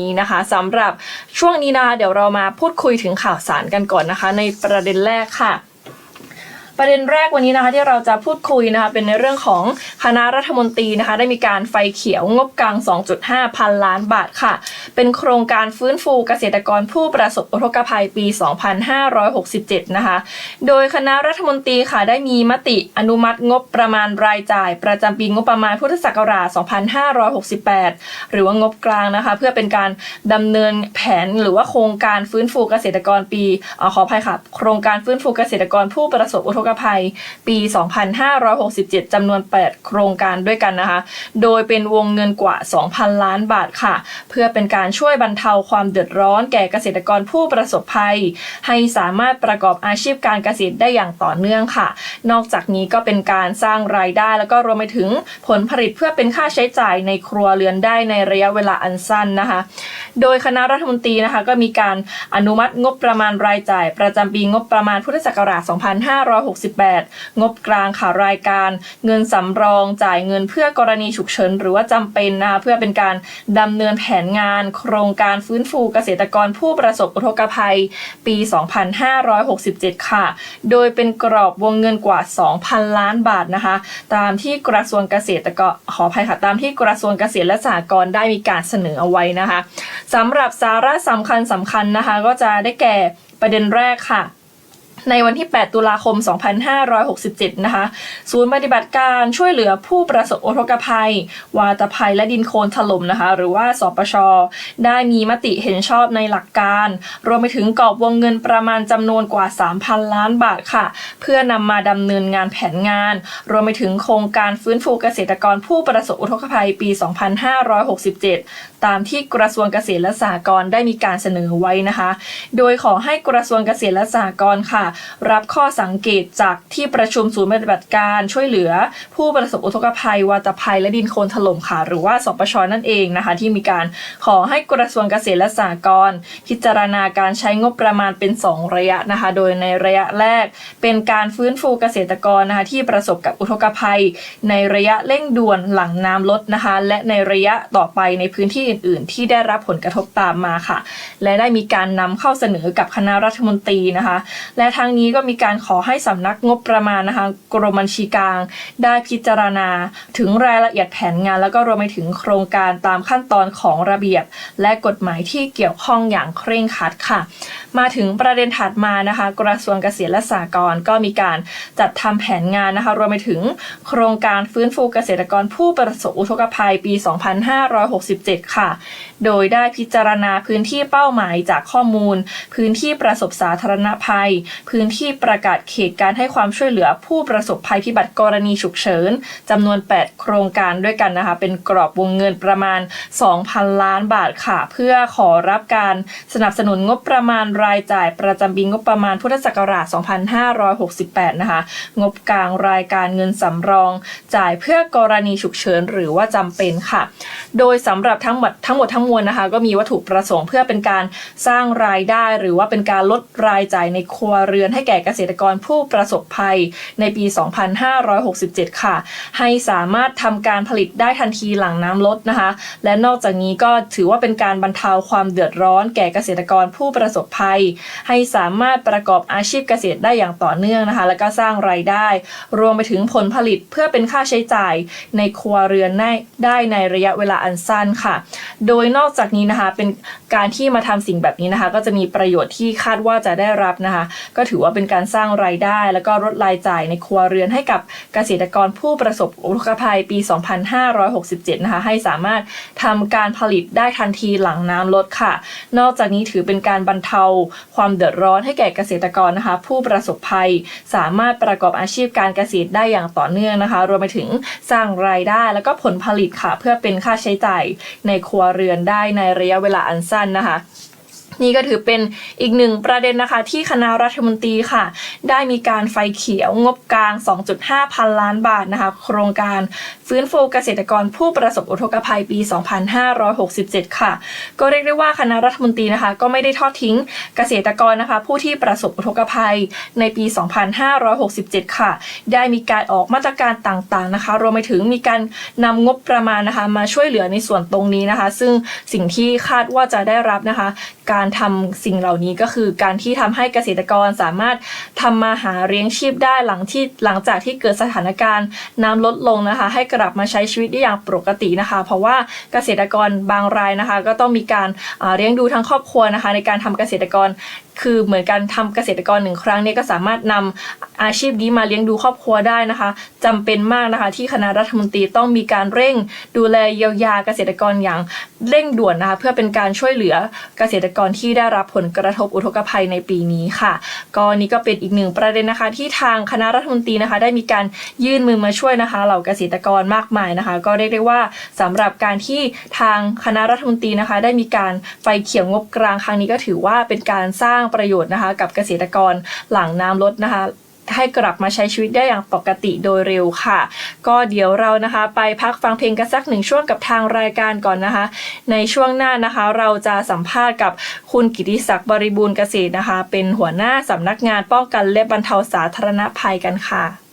นี้นะคะสำหรับช่วงนี้นะเดี๋ยวเรามาพูดคุยถึงข่าวสารกันก่อนนะคะ ในประเด็นแรกค่ะ ประเด็นแรกวันนี้นะคะที่เราจะพูดคุยนะคะเป็นในเรื่องของคณะรัฐมนตรีนะคะ ได้มีการไฟเขียวงบกลาง 2.5 พันล้านบาทค่ะ เป็นโครงการฟื้นฟูเกษตรกรผู้ประสบอุทกภัยปี 2567 นะคะ โดยคณะรัฐมนตรีค่ะได้มีมติอนุมัติงบประมาณรายจ่าย ประจำปีงบประมาณพุทธศักราช 2568 หรือว่างบกลางนะคะ เพื่อเป็นการดำเนินแผนหรือว่าโครงการฟื้นฟูเกษตรกรปีอขออภัยค่ะ โครงการฟื้นฟูเกษตรกรผู้ประสบอุทกภัยปี 2567 จำนวน 8 โครงการด้วยกันนะคะ โดยเป็นวงเงินกว่า 2,000 ล้านบาทค่ะ เพื่อเป็นการช่วยบรรเทาความเดือดร้อนแก่เกษตรกรผู้ประสบภัย ให้สามารถประกอบอาชีพการเกษตรได้อย่างต่อเนื่องค่ะ นอกจากนี้ก็เป็นการสร้างรายได้ แล้วก็รวมไปถึงผลผลิตเพื่อเป็นค่าใช้จ่ายในครัวเรือนได้ในระยะเวลาอันสั้นนะคะ โดยคณะรัฐมนตรีนะคะก็มีการอนุมัติงบประมาณรายจ่าย ประจำปีงบประมาณพุทธศักราช2568 งบกลางค่ะรายการเงินสำรองจ่ายเงินเพื่อกรณีฉุกเฉินหรือว่าจำเป็นนะคะเพื่อเป็นการดำเนินแผนงาน โครงการฟื้นฟูเกษตรกรผู้ประสบอุทกภัยปี 2567 ค่ะ โดยเป็นกรอบวงเงินกว่า 2,000 ล้านบาทนะคะ ตามที่กระทรวงเกษตรก็ขออภัยค่ะ ตามที่กระทรวงเกษตรและสหกรณ์ได้มีการเสนอเอาไว้นะคะสำหรับสาระสำคัญสำคัญนะคะ ก็จะได้แก่ประเด็นแรกค่ะ ในวันที่ 8 ตุลาคม 2567 นะคะ ศูนย์ปฏิบัติการช่วยเหลือผู้ประสบอุทกภัย วาตภัยและดินโคลนถล่มนะคะ หรือว่า สปช ได้มีมติเห็นชอบในหลักการ รวมไปถึงกรอบวงเงินประมาณจำนวนกว่า 3,000 ล้านบาทค่ะ เพื่อนำมาดำเนินงานแผนงาน รวมไปถึงโครงการฟื้นฟูเกษตรกรผู้ประสบอุทกภัยปี 2567ตามที่กระทรวงเกษตรและสหกรณ์ได้มีการเสนอไว้นะคะ โดยขอให้กระทรวงเกษตรและสหกรณ์ค่ะ รับข้อสังเกตจากที่ประชุมศูนย์ปฏิบัติการช่วยเหลือ ผู้ประสบอุทกภัยวาตภัยและดินโคลนถล่มค่ะ หรือว่าสปชนั่นเองนะคะ ที่มีการขอให้กระทรวงเกษตรและสหกรณ์พิจารณาการใช้งบประมาณเป็น 2 ระยะนะคะ โดยในระยะแรก เป็นการฟื้นฟูเกษตรกรนะคะที่ประสบกับอุทกภัย ในระยะเร่งด่วนหลังน้ำลดนะคะ และในระยะต่อไปในพื้นที่อื่น ๆ ที่ได้รับผลกระทบตามมาค่ะ และได้มีการนำเข้าเสนอกับคณะรัฐมนตรีนะคะ และทางนี้ก็มีการขอให้สำนักงบประมาณนะคะกรมบัญชีกลาง ได้พิจารณาถึงรายละเอียดแผนงาน แล้วก็รวมไปถึงโครงการตามขั้นตอนของระเบียบ และกฎหมายที่เกี่ยวข้องอย่างเคร่งครัดค่ะ มาถึงประเด็นถัดมานะคะ กระทรวงเกษตรและสหกรณ์ก็มีการจัดทำแผนงานนะคะรวมไปถึงโครงการฟื้นฟูเกษตรกรผู้ประสบอุทกภัยปี 2567 ค่ะโดยได้พิจารณาพื้นที่เป้าหมายจากข้อมูล พื้นที่ประสบสาธารณภัย พื้นที่ประกาศเขตการให้ความช่วยเหลือผู้ประสบภัยพิบัติกรณีฉุกเฉินจำนวน 8 โครงการด้วยกันนะคะ เป็นกรอบวงเงินประมาณ 2,000 ล้านบาทค่ะ เพื่อขอรับการสนับสนุนงบประมาณรายจ่ายประจำปีงบประมาณพุทธศักราช 2568 นะคะ งบกลางรายการเงินสำรอง จ่ายเพื่อกรณีฉุกเฉินหรือว่าจำเป็นค่ะ โดยสำหรับทั้งหมดทั้งหมดทั้งมวลนะคะ ก็มีวัตถุประสงค์เพื่อเป็นการสร้างรายได้ หรือว่าเป็นการลดรายจ่ายในครัวเรือนให้แก่เกษตรกรผู้ประสบภัยในปี 2567 ค่ะ ให้สามารถทำการผลิตได้ทันทีหลังน้ำลดนะคะ และนอกจากนี้ก็ถือว่าเป็นการบรรเทาความเดือดร้อนแก่เกษตรกรผู้ประสบภัย ให้สามารถประกอบอาชีพเกษตรได้อย่างต่อเนื่องนะคะ แล้วก็สร้างรายได้ รวมไปถึงผลผลิตเพื่อเป็นค่าใช้จ่ายในครัวเรือนได้ในระยะเวลาอันสั้นค่ะโดยนอกจากนี้นะคะเป็นการที่มาทำสิ่งแบบนี้นะคะ ก็จะมีประโยชน์ที่คาดว่าจะได้รับนะคะ ก็ถือว่าเป็นการสร้างรายได้ แล้วก็ลดรายจ่ายในครัวเรือนให้กับเกษตรกรผู้ประสบอุทกภัยปี 2567 นะคะ ให้สามารถทำการผลิตได้ทันทีหลังน้ำลดค่ะ นอกจากนี้ถือเป็นการบรรเทาความเดือดร้อนให้แก่เกษตรกรนะคะ ผู้ประสบภัยสามารถประกอบอาชีพการเกษตรได้อย่างต่อเนื่องนะคะ รวมไปถึงสร้างรายได้แล้วก็ผลผลิตค่ะ เพื่อเป็นค่าใช้จ่ายในคครัวเรือนได้ในระยะเวลาอันสั้นนะคะ นี่ก็ถือเป็นอีกหนึ่งประเด็นนะคะ ที่คณะรัฐมนตรีค่ะ ได้มีการไฟเขียวงบกลาง 2.5 พันล้านบาทนะคะ โครงการฟื้นฟูเกษตรกรผู้ประสบอุทกภัยปี 2567 ค่ะ ก็เรียกได้ว่าคณะรัฐมนตรีนะคะ ก็ไม่ได้ทอดทิ้งเกษตรกรนะคะ ผู้ที่ประสบอุทกภัยในปี 2567 ค่ะ ได้มีการออกมาตรการต่างๆนะคะ รวมไปถึงมีการนำงบประมาณนะคะ มาช่วยเหลือในส่วนตรงนี้นะคะ ซึ่งสิ่งที่คาดว่าจะได้รับนะคะการการทำสิ่งเหล่านี้ก็คือการที่ทำให้เกษตรกรสามารถทำมาหาเลี้ยงชีพได้หลังที่หลังจากที่เกิดสถานการณ์น้ำลดลงนะคะ ให้กลับมาใช้ชีวิตได้อย่างปกตินะคะ เพราะว่าเกษตรกรบางรายนะคะ ก็ต้องมีการเลี้ยงดูทั้งครอบครัวนะคะ ในการทำเกษตรกร คือเหมือนการทำเกษตรกรหนึ่งครั้งเนี่ยก็สามารถนำอาชีพนี้มาเลี้ยงดูครอบครัวได้นะคะจำเป็นมากนะคะ ที่คณะรัฐมนตรีต้องมีการเร่งดูแลเยียวยาเกษตรกรอย่างเร่งด่วนนะคะ เพื่อเป็นการช่วยเหลือเกษตรกรที่ได้รับผลกระทบอุทกภัยในปีนี้ค่ะ ก็นี่ก็เป็นอีกหนึ่งประเด็นนะคะ ที่ทางคณะรัฐมนตรีนะคะ ได้มีการยื่นมือมาช่วยนะคะเหล่าเกษตรกรมากมายนะคะ ก็เรียกได้ว่าสำหรับการที่ทางคณะรัฐมนตรีนะคะ ได้มีการไฟเขียวงบกลางครั้งนี้ก็ถือว่าเป็นการสร้างประโยชน์นะคะ กับเกษตรกรหลังน้ำลดนะคะให้กลับมาใช้ชีวิตได้อย่างปกติโดยเร็วค่ะ ก็เดี๋ยวเรานะคะไปพักฟังเพลงกันสักหนึ่งช่วงกับทางรายการก่อนนะคะ ในช่วงหน้านะคะ เราจะสัมภาษณ์กับคุณกิติศักดิ์บริบูรณ์เกษตรนะคะ เป็นหัวหน้าสำนักงานป้องกันและบรรเทาสาธารณภัยกันค่ะ